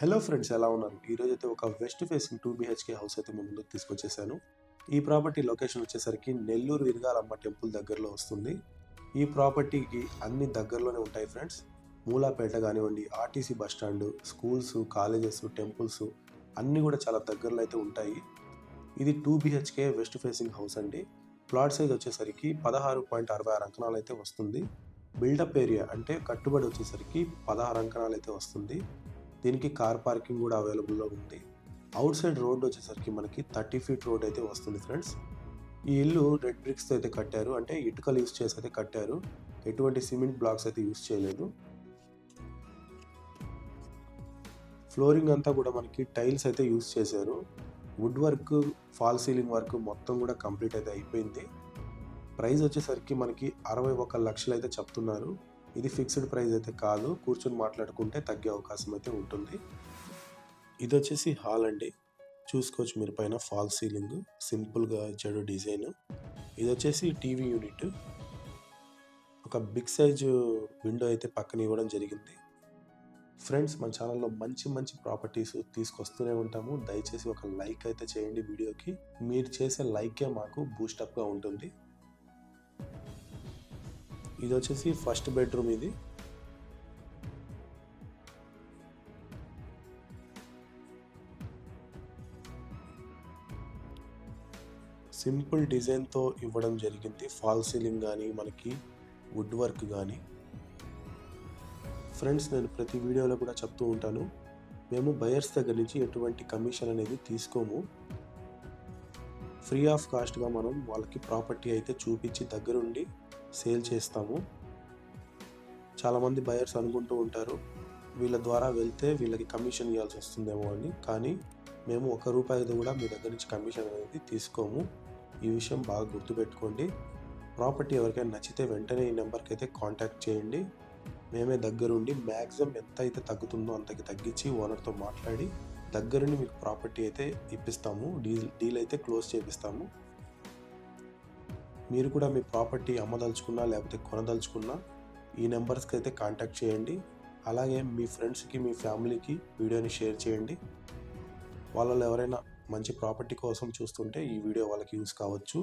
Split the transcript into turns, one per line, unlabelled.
Hello friends ఎలా ఉన్నారు? ఈరోజు అయితే ఒక west facing two BHK house అయితే మేము ముందుకు తీసుకొచ్చేసాను. ఈ ప్రాపర్టీ లొకేషన్ వచ్చేసరికి నెల్లూరు విరగాలమ్మ టెంపుల్ దగ్గరలో వస్తుంది. ఈ ప్రాపర్టీకి అన్ని దగ్గరలోనే ఉంటాయి ఫ్రెండ్స్. మూలాపేట కానివ్వండి RTC bus stand schools colleges temples అన్నీ కూడా చాలా దగ్గరలో అయితే ఉంటాయి. ఇది two BHK west facing house అండి. ప్లాట్ సైజ్ వచ్చేసరికి పదహారు పాయింట్ అరవై ఆరు అంకణాలు అయితే వస్తుంది. బిల్డప్ ఏరియా అంటే కట్టుబడి వచ్చేసరికి పదహారు అంకణాలు అయితే వస్తుంది. దీనికి కార్ పార్కింగ్ కూడా అవైలబుల్లో ఉంది. అవుట్ సైడ్ రోడ్ వచ్చేసరికి మనకి థర్టీ ఫీట్ రోడ్ అయితే వస్తుంది ఫ్రెండ్స్. ఈ ఇల్లు రెడ్ బ్రిక్స్తో అయితే కట్టారు. అంటే ఇటుకలు యూస్ చేసి అయితే కట్టారు. ఎటువంటి సిమెంట్ బ్లాక్స్ అయితే యూస్ చేయలేదు. ఫ్లోరింగ్ అంతా కూడా మనకి టైల్స్ అయితే యూస్ చేశారు. Wood work fall ceiling work మొత్తం కూడా కంప్లీట్ అయితే అయిపోయింది. ప్రైస్ వచ్చేసరికి మనకి అరవై ఒక లక్షలు అయితే చెప్తున్నారు. ఇది ఫిక్స్డ్ ప్రైస్ అయితే కాదు. కూర్చొని మాట్లాడుకుంటే తగ్గే అవకాశం అయితే ఉంటుంది. ఇది వచ్చేసి హాల్ అండి. చూసుకోవచ్చు మీరు పైన ఫాల్ సీలింగ్ సింపుల్గా ఇచ్చాడు డిజైన్. ఇది వచ్చేసి టీవీ యూనిట్. ఒక బిగ్ సైజ్ విండో అయితే పక్కన ఇవ్వడం జరిగింది. ఫ్రెండ్స్ మన ఛానల్లో మంచి మంచి ప్రాపర్టీస్ తీసుకొస్తూనే ఉంటాము. దయచేసి ఒక లైక్ అయితే చేయండి వీడియోకి. మీరు చేసే లైకే మాకు బూస్టప్గా ఉంటుంది. ఇది వచ్చేసి ఫస్ట్ బెడ్రూమ్ ఇది. సింపుల్ డిజైన్తో ఇవ్వడం జరిగింది. ఫాల్ సీలింగ్ కానీ మనకి వుడ్ వర్క్ కానీ ఫ్రెండ్స్ నేను ప్రతి వీడియోలో కూడా చెప్తూ ఉంటాను. మేము బయర్స్ దగ్గర నుంచి ఎటువంటి కమిషన్ అనేది తీసుకోము. ఫ్రీ ఆఫ్ కాస్ట్గా మనం వాళ్ళకి ప్రాపర్టీ అయితే చూపించి దగ్గరుండి సేల్ చేస్తాము. చాలామంది బయర్స్ అనుకుంటూ ఉంటారు వీళ్ళ ద్వారా వెళ్తే వీళ్ళకి కమిషన్ ఇవ్వాల్సి వస్తుందేమో అని. కానీ మేము ఒక రూపాయిది కూడా మీ దగ్గర నుంచి కమిషన్ అనేది తీసుకోము. ఈ విషయం బాగా గుర్తుపెట్టుకోండి. ప్రాపర్టీ ఎవరికైనా నచ్చితే వెంటనే ఈ నెంబర్కి అయితే కాంటాక్ట్ చేయండి. మేమే దగ్గరుండి మ్యాక్సిమం ఎంత అయితే తగ్గుతుందో అంతకి తగ్గించి ఓనర్తో మాట్లాడి దగ్గరుండి మీకు ప్రాపర్టీ అయితే ఇప్పిస్తాము. డీల్ డీల్ అయితే క్లోజ్ చేపిస్తాము. మీరు కూడా మీ ప్రాపర్టీ అమ్మదలుచుకున్నా లేకపోతే కొనదలుచుకున్నా ఈ నెంబర్స్కి అయితే కాంటాక్ట్ చేయండి. అలాగే మీ ఫ్రెండ్స్కి మీ ఫ్యామిలీకి వీడియోని షేర్ చేయండి. వాళ్ళలో ఎవరైనా మంచి ప్రాపర్టీ కోసం చూస్తుంటే ఈ వీడియో వాళ్ళకి యూస్ కావచ్చు.